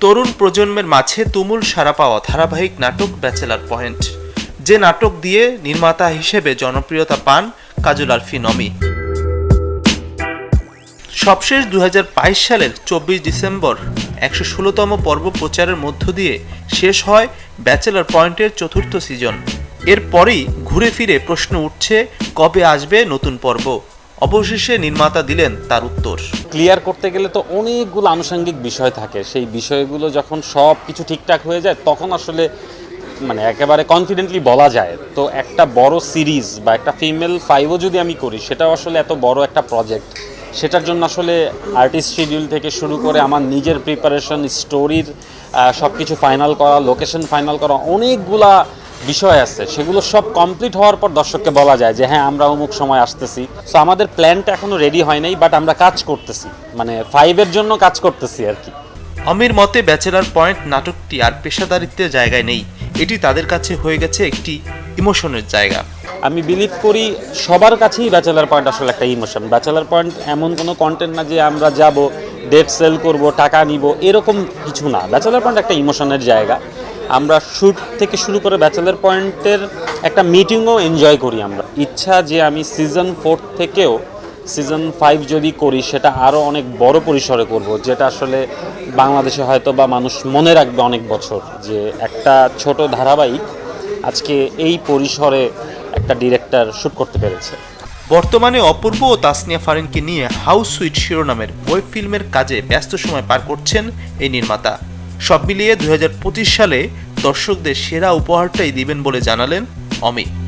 তরুণ প্রজন্মের মাঝে তুমুল সারা পাওয়া ধারাবাহিক নাটক ব্যাচেলার পয়েন্ট। যে নাটক দিয়ে নির্মাতা হিসেবে জনপ্রিয়তা পান কাজল আরফিন অমি সবশেষ দুহাজার বাইশ সালের চব্বিশ ডিসেম্বর একশো ষোলোতম পর্ব প্রচারের মধ্য দিয়ে শেষ হয় ব্যাচেলার পয়েন্টের চতুর্থ সিজন। এরপরই ঘুরে ফিরে প্রশ্ন উঠছে, কবে আসবে নতুন পর্ব? অবশেষে নির্মাতা দিলেন তার উত্তর। ক্লিয়ার করতে গেলে তো অনেকগুলো আনুষঙ্গিক বিষয় থাকে। সেই বিষয়গুলো যখন সব কিছু ঠিকঠাক হয়ে যায়, তখন আসলে মানে একেবারে কনফিডেন্টলি বলা যায়। তো একটা বড় সিরিজ বা একটা ফিমেল ফাইভও যদি আমি করি, সেটাও আসলে এত বড় একটা প্রজেক্ট সেটার জন্য আসলে আর্টিস্ট শিডিউল থেকে শুরু করে আমার নিজের প্রিপারেশন স্টোরির সব কিছু ফাইনাল করা লোকেশন ফাইনাল করা, অনেকগুলা বিষয় আছে। সেগুলো সব কমপ্লিট হওয়ার পর দর্শককে বলা যায় যে হ্যাঁ আমরা অমুক সময় আসতেছি। সো আমাদের প্ল্যানটা এখনও রেডি হয় নাই বাট আমরা কাজ করতেছি। মানে ফাইভের জন্য কাজ করতেছি আর কি। অমির মতে ব্যাচেলার পয়েন্ট নাটকটি আর পেশাদারিত্বের জায়গায় নেই। এটি তাদের কাছে হয়ে গেছে একটি ইমোশনের জায়গা। আমি বিলিভ করি সবার কাছেই ব্যাচেলার পয়েন্ট আসলে একটা ইমোশন ব্যাচেলার পয়েন্ট এমন কোনো কন্টেন্ট না যে আমরা যাব ডেট সেল করব টাকা নিব এরকম কিছু না। ব্যাচেলার পয়েন্ট একটা ইমোশনের জায়গা। আমরা শ্যুট থেকে শুরু করে ব্যাচেলার পয়েন্টের একটা মিটিংও এনজয় করি আমরা। ইচ্ছা যে আমি সিজন ফোর থেকেও সিজন ফাইভ যদি করি, সেটা আরও অনেক বড় পরিসরে করব, যেটা আসলে বাংলাদেশে হয়তো বা মানুষ মনে রাখবে অনেক বছর যে একটা ছোট ধারাবাহিক আজকে এই পরিসরে একটা ডিরেক্টর শ্যুট করতে পেরেছে। বর্তমানে অপূর্ব ও তাসনিয়া ফারিনকে নিয়ে হাউস সুইট শিরোনামের ওয়েব ফিল্মের কাজে ব্যস্ত সময় পার করছেন এই নির্মাতা। সব মিলিয়ে দুই হাজার পঁচিশ সালে দর্শকদের সেরা উপহারটাই দিবেন বলে জানালেন অমিত।